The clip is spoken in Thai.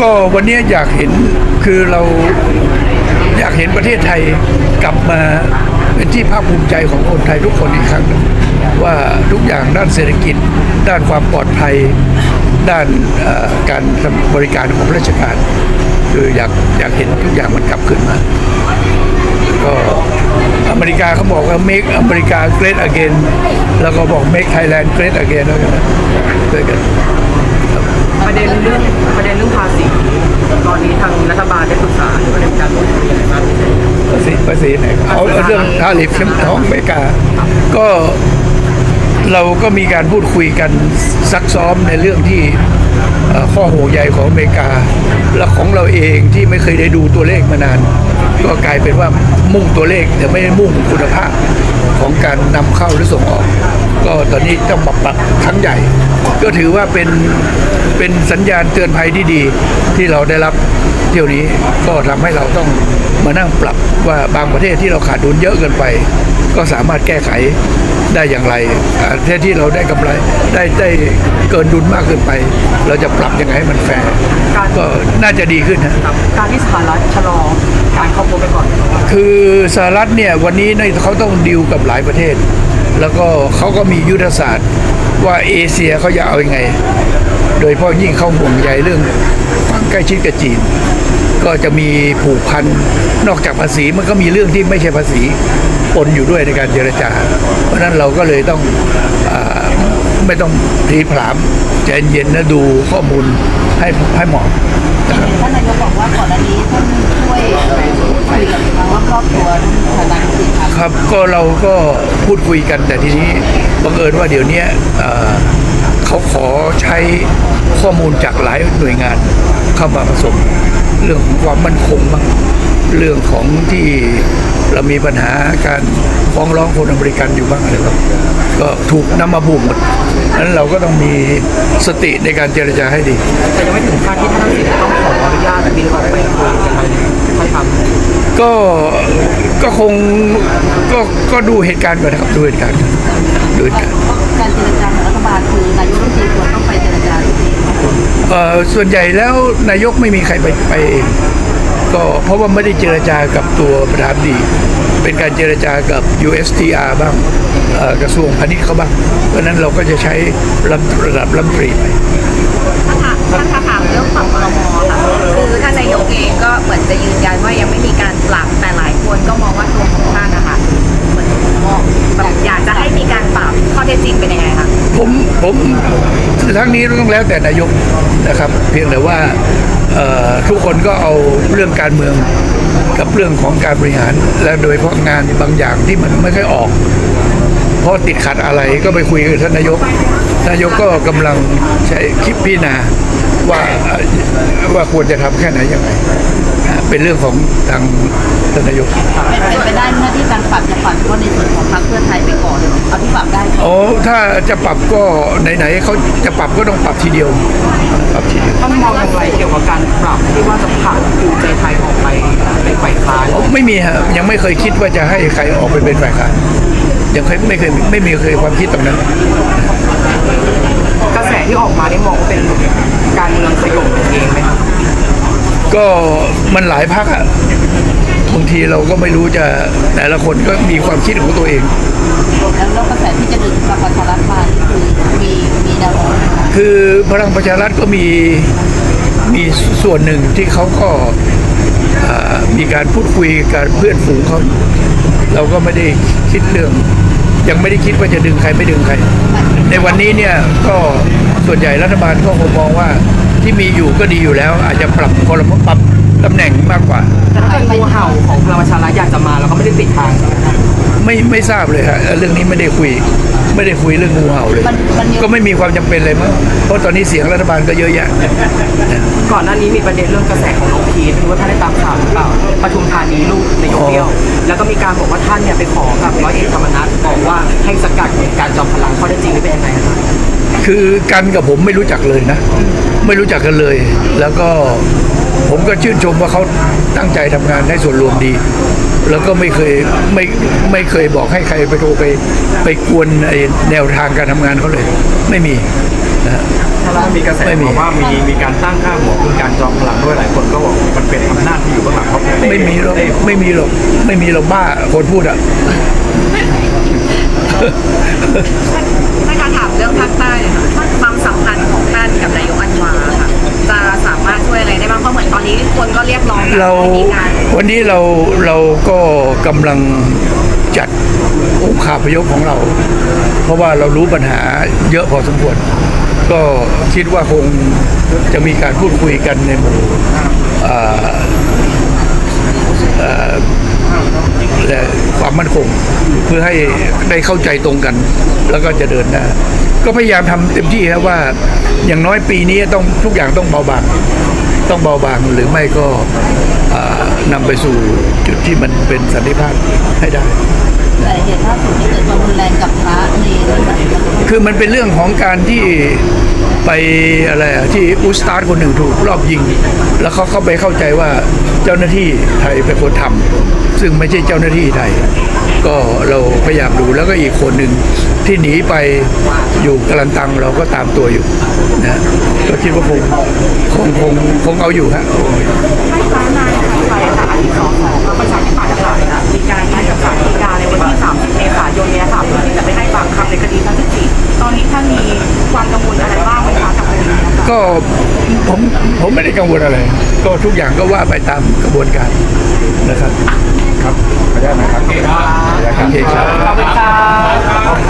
ก็วันนี้อยากเห็นคือเราอยากเห็นประเทศไทยกลับมาเป็นที่ภาคภูมิใจของคนไทยทุกคนอีกครั้ง ว่าทุกอย่างด้านเศรษฐกิจ ด้านความปลอดภัย ด้านการบริการของราชการ คืออยากอยากเห็นทุกอย่างมันกลับขึ้นมา ก็อเมริกาเขาบอกว่า make อเมริกา great again แล้วก็บอก make Thailand great again แล้วกันด้วยกัน ประเด็นเรื่องประเด็นเรื่องภาษีตอนนี้ทางรัฐบาลได้ปรึกษาหรือว่าได้มีการพูดคุยอะไรบ้างภาษีภาษีไหนเอาเอาเรื่องทาริฟของอเมริกา ก็เราก็มีการพูดคุยกันซักซ้อมในเรื่องที่ ข้อห่วงใยของอเมริกา และของเราเองที่ไม่เคยได้ดูตัวเลขมานาน ก็กลายเป็นว่ามุ่งตัวเลขแต่ไม่ได้มุ่งคุณภาพของการนำเข้าหรือส่งออก ก็ตอนนี้ต้องปรับปรับครั้งใหญ่ ก็ถือว่าเป็นเป็นสัญญาณเตือนภัยที่ดีที่เราได้รับเที่ยวนี้ก็ทำให้เราต้องมานั่งปรับว่าบางประเทศที่เราขาดดุลเยอะเกินไป ก็สามารถแก้ไข ได้อย่างไรอ่าประเทศที่เราได้กำไรได้ได้เกินดุลมากเกินไป เราจะปรับยังไงให้มันแฟร์ก็น่าจะดีขึ้นนะครับการที่สหรัฐชะลอการเข้าพบไปก่อน คือสหรัฐเนี่ยวันนี้เนี่ยเขาต้องดิวกับหลายประเทศ แล้วก็เขาก็มียุทธศาสตร์ว่าเอเชียเขาจะเอาอยัางไง โดยเฉพาะยิ่งเขาห่วงใยเรื่องความใกล้ชิดกับจีน ก็จะมีผูกพันนอกจากภาษีมันก็มีเรื่องที่ไม่ใช่ภาษีปนอยู่ด้วยในการเจรจา เพราะฉะนั้นเราก็เลยต้องอาไม่ต้องพลีผลามใจเย็นๆนะดูข้อมูลให้ให้เหมาะนะครับท่านนายกบอกว่าก่อนหน้านี้ท่านช่วยพูดคุยกับทางครอบครัวทางด้านสินค้าครับก็เราก็พูดคุยกันแต่ทีนี้บังเอิญว่าเดี๋ยวเนี้ยเอ่อเขาขอใช้ข้อมูลจากหลายหน่วยงานเข้ามาผสม เรื่องของความมั่นคงบ้างเรื่องของที่เรามีปัญหาการฟ้องร้องคนอเมริกันอยู่บ้างอะไรบ้างก็ถูกนำมาบุกหมดนั้นเราก็ต้องมีสติในการเจรจาให้ดี แต่ยังไม่ถึงขั้นที่ท่านทักษิณจะต้องขออนุญาตบินออกไปคุยกันทางท่านทำก็ก็คงก็ก็ดูเหตุการณ์ก่อนนะครับดูเหตุการณ์ก่อนดูเหตุการณ์ ส่วนใหญ่แล้วนายกไม่มีใครไปไปเองก็เพราะว่าไม่ได้เจรจากับตัวประธานดี เป็นการเจรจากับ USTR บ้างกระทรวงพาณิชย์เขาบ้าง เพราะนั้นเราก็จะใช้ระดับลำตรีไปท่านคะถามเรื่องปรับครมค่ะคือท่านนายกเองก็เหมือนจะยืนยันว่ายังไม่มีการปรับแต่หลายคนก็มองว่าตัวของท่านนะคะเหมือนมองแบบอยากจะให้มีการปรับข้อเท็จจริงเป็นยังไงคะ ผมผมทั้งนี้ต้องแล้วแต่นายกนะครับ เพียงแต่ว่าทุกคนก็เอาเรื่องการเมืองกับเรื่องของการบริหาร และโดยเฉพาะงานบางอย่างที่มันไม่ค่อยออก เพราะติดขัดอะไรก็ไปคุยกับท่านนายก นายกก็กำลังใช้คิดพิจารณา ว่าเอ่อว่าควรจะทำแค่ไหนยังไงอ่าเป็นเรื่องของทางท่านนายกเป็นไปได้ไหมที่การปรับจะปรับเฉพาะในส่วนของพรรคเพื่อไทยไปก่อนเอาที่ปรับได้ก่อนโอ้ถ้าจะปรับก็ไหนๆเขาจะปรับก็ต้องปรับทีเดียวปรับทีเดียวท่านมองอย่างไรเกี่ยวกับการปรับที่ว่าจะผลักภูมิใจไทยออกไปเป็นฝ่ายค้านไม่มีฮะยังไม่เคยคิดว่าจะให้ใครออกไปเป็นฝ่ายค้านยังเคยไม่เคยไม่มีเคยความคิดตรงนั้น กระแสที่ออกมาได้มองว่าเป็น การเมืองสยบเองไหมครับก็มันหลายพักอะบางทีเราก็ไม่รู้จะแต่ละคนก็มีความคิดของตัวเอง แล้วแล้วกระแสที่จะดึงพลังประชารัฐมานี่คือมีมีแนวโน้มไหมคะคือพลังประชารัฐก็มีมีส่วนหนึ่งที่เขาก็อ่ามีการพูดคุยกับเพื่อนฝูงเขาเราก็ไม่ได้คิดเรื่อง ยังไม่ได้คิดว่าจะดึงใครไม่ดึงใคร ในวันนี้เนี่ยก็ส่วนใหญ่รัฐบาลก็คงมองว่าที่มีอยู่ก็ดีอยู่แล้ว อาจจะปรับคอรมอปรับ ตำแหน่งมากกว่า แต่ถ้าเป็นงูเห่าของพลังประชารัฐอยากจะมาแล้วก็ไม่ได้ปิดทาง ไม่ไม่ทราบเลยฮะเรื่องนี้ไม่ได้คุย ไม่ได้คุยเรื่องงูเห่าเลย มันมันมี ก็ไม่มีความจำเป็นเลยมั้งเพราะตอนนี้เสียงรัฐบาลก็เยอะแยะ ก่อนหน้านี้มีประเด็นเรื่องกระแสของน้องพีทไม่รู้ว่าท่านได้ตามข่าวหรือเปล่าปทุมธานีลูกนายกเบี้ยว แล้วก็มีการบอกว่าท่านเนี่ยไปขอกับร้อยเอกธรรมนัฐบอกว่าให้สกัดการจอมพลังข้อเท็จจริงนี่เป็นยังไงครับ คือกันกับผมไม่รู้จักเลยนะ ไม่รู้จักกันเลย แล้วก็ผมก็ชื่นชมว่าเขาตั้งใจทำงานให้ส่วนรวมดี แล้วก็ไม่เคยไม่ไม่เคยบอกให้ใครไปโทรไปไปกวนไอแนวทางการทำงานเขาเลย ไม่มีนะฮะถ้ามีกระแสไม่มีบอกว่ามีมีการตั้งค่าหัวคุณการจอมพลังด้วยหลายคนก็บอกมันเป็นอำนาจที่อยู่เบื้องหลังเขาไม่มีหรอกไม่มีหรอกไม่มีหรอกบ้าคนพูดอะ ถ้าการถามเรื่องภาคใต้เนี่ยค่ะความสัมพันธ์ของท่านกับนายกอันวาค่ะจะสามารถช่วยอะไรได้บ้างเพราะเหมือนตอนนี้คนก็เรียกร้องเราให้มีการวันนี้เราเราก็กำลังจัดองค์คาพยพของเรา เพราะว่าเรารู้ปัญหาเยอะพอสมควรก็คิดว่าคงจะมีการพูดคุยกันในหมู่เอ่อเอ่อ และความมั่นคง เพื่อให้ได้เข้าใจตรงกัน แล้วก็จะเดินหน้าก็พยายามทำเต็มที่ครับว่าอย่างน้อยปีนี้ต้องทุกอย่างต้องเบาบางต้องเบาบางหรือไม่ก็อ่านำไปสู่จุดที่มันเป็นสันติภาพให้ได้แต่เหตุล่าสุดที่เกิดความรุนแรงกับพระเนรคือมันเป็นเรื่องของการที่ ไปอะไรอะที่อุสตาร์คนหนึ่งถูกรอบยิง แล้วเขาเข้าไปเข้าใจว่าเจ้าหน้าที่ไทยเป็นคนทำซึ่งไม่ใช่เจ้าหน้าที่ไทย ก็เราพยายามดูแล้วก็อีกคนหนึ่งที่หนีไปอยู่กลันตังเราก็ตามตัวอยู่นะก็คิดว่าคงคงคงคงเอาอยู่ฮะ ผมผมไม่ได้กังวลอะไร ก็ทุกอย่างก็ว่าไปตามกระบวนการนะครับ ครับขออนุญาตนะครับโอเคครับขอบคุณค่ะ